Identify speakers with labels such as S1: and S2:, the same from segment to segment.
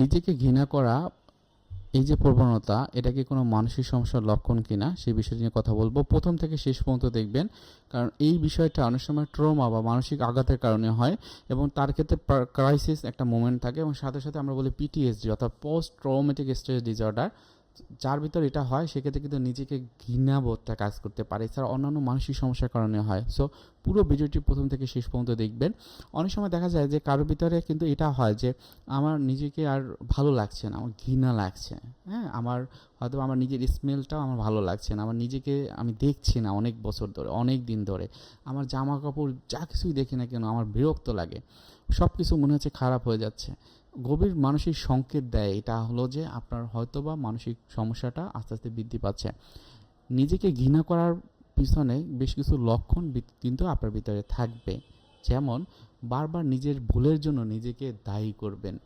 S1: নিজেকে ঘৃণা করা, এই যে প্রবণতা, এটা কি কোনো মানসিক সমস্যার লক্ষণ কিনা সেই বিষয় নিয়ে কথা বলব। প্রথম থেকে শেষ পর্যন্ত দেখবেন, কারণ এই বিষয়টা অনেক সময় ট্রমা বা মানসিক আঘাতের কারণে হয় এবং তার ক্ষেত্রে ক্রাইসিস একটা মোমেন্ট থাকে এবং সাথে সাথে আমরা বলি পিটিএসডি অর্থাৎ পোস্ট ট্রমেটিক স্ট্রেস ডিসঅর্ডার যার ভিতর এটা হয়, সেক্ষেত্রে কিন্তু নিজেকে ঘৃণাবোধটা কাজ করতে পারে। এছাড়া অন্যান্য মানসিক সমস্যার কারণে হয়। সো পুরো ভিডিওটি প্রথম থেকে শেষ পর্যন্ত দেখবেন। অনেক সময় দেখা যায় যে কারোর ভিতরে কিন্তু এটা হয় যে, আমার নিজেকে আর ভালো লাগছে না, আমার ঘৃণা লাগছে। হ্যাঁ আমার হয়তো আমার নিজের স্মেলটাও আমার ভালো লাগছে না, আমার নিজেকে আমি দেখছি না অনেক বছর ধরে, অনেক দিন ধরে। আমার জামা কাপড় যা কিছুই দেখি না কেন, আমার বিরক্ত লাগে। সব কিছু মনে হচ্ছে খারাপ হয়ে যাচ্ছে। গভীর মানসিক সংকেত দেয়। এটা হলো যে আপনার হয়তোবা মানসিক সমস্যাটা আস্তে আস্তে বৃদ্ধি পাচ্ছে। নিজেকে ঘৃণা করার পিছনে বেশ কিছু লক্ষণ কিন্তু আপনার ভিতরে থাকবে। যেমন, বারবার নিজের ভুলের জন্য নিজেকে দায়ী করবেন।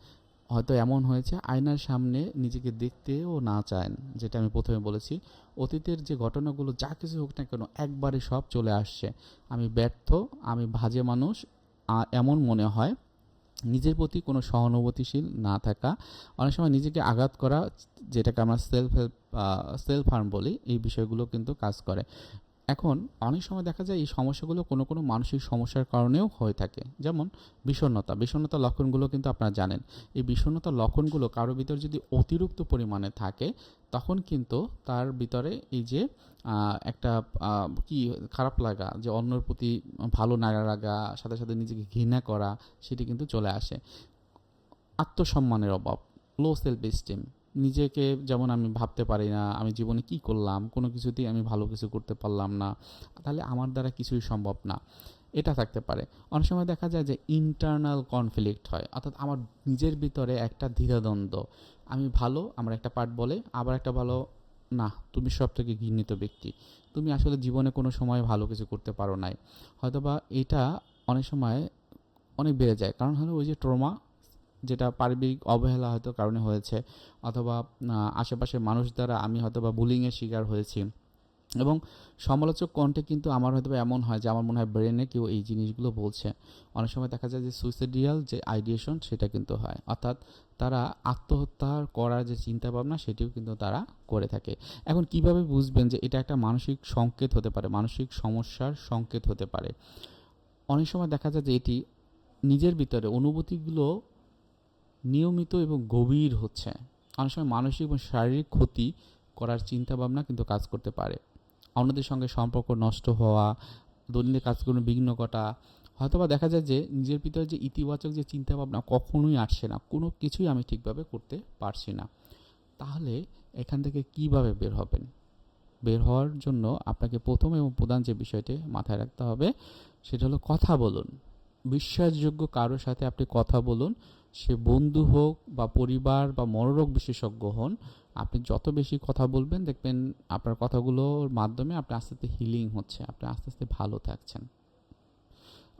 S1: হয়তো এমন হয়েছে, আয়নার সামনে নিজেকে দেখতেও না চান, যেটা আমি প্রথমে বলেছি। অতীতের যে ঘটনাগুলো, যা কিছু হোক না কেন, একবারে সব চলে আসছে। আমি ব্যর্থ, আমি ভাজে মানুষ এমন মনে হয়, নিজের প্রতি কোনো সহানুভূতিশীল না থাকা। অনেক সময় নিজেকে আঘাত করা, যেটাকে আমরা সেলফ হেল্প সেলফ হার্ম বলি, এই বিষয়গুলো কিন্তু কাজ করে। এখন অনেক সময় দেখা যায় এই সমস্যাগুলো কোনো কোনো মানসিক সমস্যার কারণেও হয়ে থাকে। যেমন বিষণ্ণতা বিষণ্ণতার লক্ষণগুলো কিন্তু আপনারা জানেন। এই বিষণ্ণতার লক্ষণগুলো কারোর ভিতর যদি অতিরিক্ত পরিমাণে থাকে, তখন কিন্তু তার ভিতরে এই যে একটা কি খারাপ লাগা, যে অন্যের প্রতি ভালো না লাগা, সাথে সাথে নিজেকে ঘৃণা করা, সেটি কিন্তু চলে আসে। আত্মসম্মানের অভাব লো সেলফ এস্টিম নিজেকে যেমন আমি ভাবতে পারি না, আমি জীবনে কি করলাম, কোনো কিছুতেই আমি ভালো কিছু করতে পারলাম না, তাহলে আমার দ্বারা কিছুই সম্ভব না। এটা থাকতে পারে। অনেক সময় দেখা যায় যে ইন্টারনাল কনফ্লিক্ট হয়, অর্থাৎ আমার নিজের ভিতরে একটা দ্বিধাদ্বন্দ্ব। আমি ভালো, আমার একটা পার্ট বলে, আবার একটা ভালো, না, তুমি সব থেকে ঘৃণিত ব্যক্তি। তুমি আসলে জীবনে কোনো সময় ভালো কিছু করতে পারো নাই। হয়তোবা এটা অনেক সময় অনেক বেড়ে যায়। কারণ হলো ওই যে ট্রমা যেটা পারিবারিক অবহেলা হয়তো কারণে হয়েছে অথবা আশেপাশের মানুষ দ্বারা আমি হয়তো বা বুলিংয়ের শিকার হয়েছি। এবং সমালোচক কণ্ঠে কিন্তু আমার হয়তো এমন হয় যে আমার মনে হয় ব্রেনে কেউ এই জিনিসগুলো বলছে। অনেক সময় দেখা যায় যে সুইসাইডিয়াল যে আইডিয়েশন সেটা কিন্তু হয়। অর্থাৎ তারা আত্মহত্যা করার যে চিন্তা ভাবনা সেটিও কিন্তু তারা করে থাকে। এখন কীভাবে বুঝবেন যে এটা একটা মানসিক সংকেত হতে পারে, মানসিক সমস্যার সংকেত হতে পারে? অনেক সময় দেখা যায় যে এটি নিজের ভিতরে, অনুভূতিগুলো নিয়মিত এবং গভীর হচ্ছে। অনেক সময় মানসিক এবং শারীরিক ক্ষতি করার চিন্তা ভাবনা কিন্তু কাজ করতে পারে। অন্যদের সঙ্গে সম্পর্ক নষ্ট হওয়া, দৈনন্দিন কাজকর্মে বিঘ্ন ঘটা, হয়তোবা দেখা যায় যে নিজের ভিতরে যে ইতিবাচক যে চিন্তা ভাবনা কখনোই আসছে না, কোনো কিছুই আমি ঠিকভাবে করতে পারছি না। তাহলে এখান থেকে কীভাবে বের হবেন? বের হওয়ার জন্য আপনাকে প্রথম এবং প্রধান যে বিষয়টি মাথায় রাখতে হবে, সেটা হলো কথা বলুন। বিশ্বাসযোগ্য কারোর সাথে আপনি কথা বলুন সে বন্ধু হোক বা পরিবার বা মনোরোগ বিশেষজ্ঞ হন, আপনি যত বেশি কথা বলবেন, দেখবেন আপনার কথাগুলোর মাধ্যমে আপনি আস্তে আস্তে হিলিং হচ্ছে, আপনি আস্তে আস্তে ভালো থাকছেন।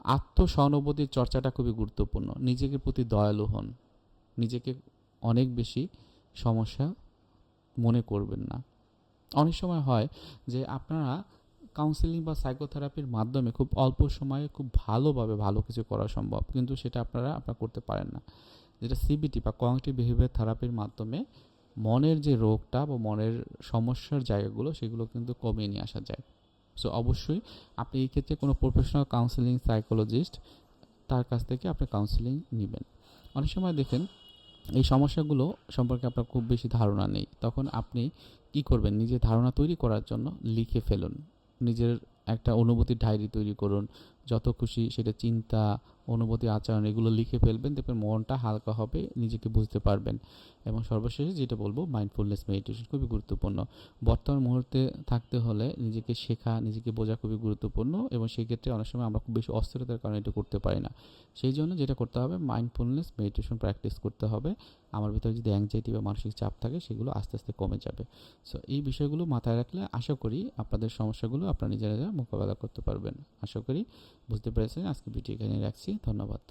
S1: আত্মসহানুভূতির চর্চাটা খুবই গুরুত্বপূর্ণ। নিজেকে প্রতি দয়ালু হন। নিজেকে অনেক বেশি সমস্যা মনে করবেন না। অনেক সময় হয় যে আপনারা কাউন্সেলিং বা সাইকোথেরাপির মাধ্যমে খুব অল্প সময়ে খুব ভালোভাবে ভালো কিছু করা সম্ভব। কিন্তু সেটা আপনারা আপনারা করতে পারেন না। যেটা সিবিটি বা কগনিটিভ বিহেভিয়ার থেরাপির মাধ্যমে মনের যে রোগটা বা মনের সমস্যার জায়গাগুলো, সেগুলো কিন্তু কমিয়ে নিয়ে আসা যায়। সো অবশ্যই আপনি এই ক্ষেত্রে কোনো প্রফেশনাল কাউন্সেলিং সাইকোলজিস্ট তার কাছ থেকে আপনি কাউন্সেলিং নেবেন। অনেক সময় দেখেন, এই সমস্যাগুলো সম্পর্কে আপনার খুব বেশি ধারণা নেই। তখন আপনি কি করবেন? নিজের ধারণা তৈরি করার জন্য লিখে ফেলুন। নিজের একটা অনুভূতির ডায়েরি তৈরি করুন। যত খুশি সেটা চিন্তা অনুভূতি, আচরণ, এগুলো লিখে ফেলবেন, দেখবেন মনটা হালকা হবে, নিজেকে বুঝতে পারবেন। এবং সর্বশেষে যেটা বলব মাইন্ডফুলনেস মেডিটেশন খুবই গুরুত্বপূর্ণ। বর্তমান মুহূর্তে থাকতে হলে নিজেকে শেখা, নিজেকে বোঝা খুবই গুরুত্বপূর্ণ এবং সেই ক্ষেত্রে অনেক সময় আমরা খুব বেশি অস্থিরতার কারণে এটা করতে পারি না। সেই জন্য যেটা করতে হবে মাইন্ডফুলনেস মেডিটেশন প্র্যাকটিস করতে হবে। আমার ভিতরে যদি অ্যাংজাইটি বা মানসিক চাপ থাকে, সেগুলো আস্তে আস্তে কমে যাবে। সো এই বিষয়গুলো মাথায় রাখলে আশা করি আপনাদের সমস্যাগুলো আপনারা নিজেরা মোকাবেলা করতে পারবেন। আশা করি বুঝতে পেরেছেন আজকে ভিডিও এখানে রাখছি। ধন্যবাদ।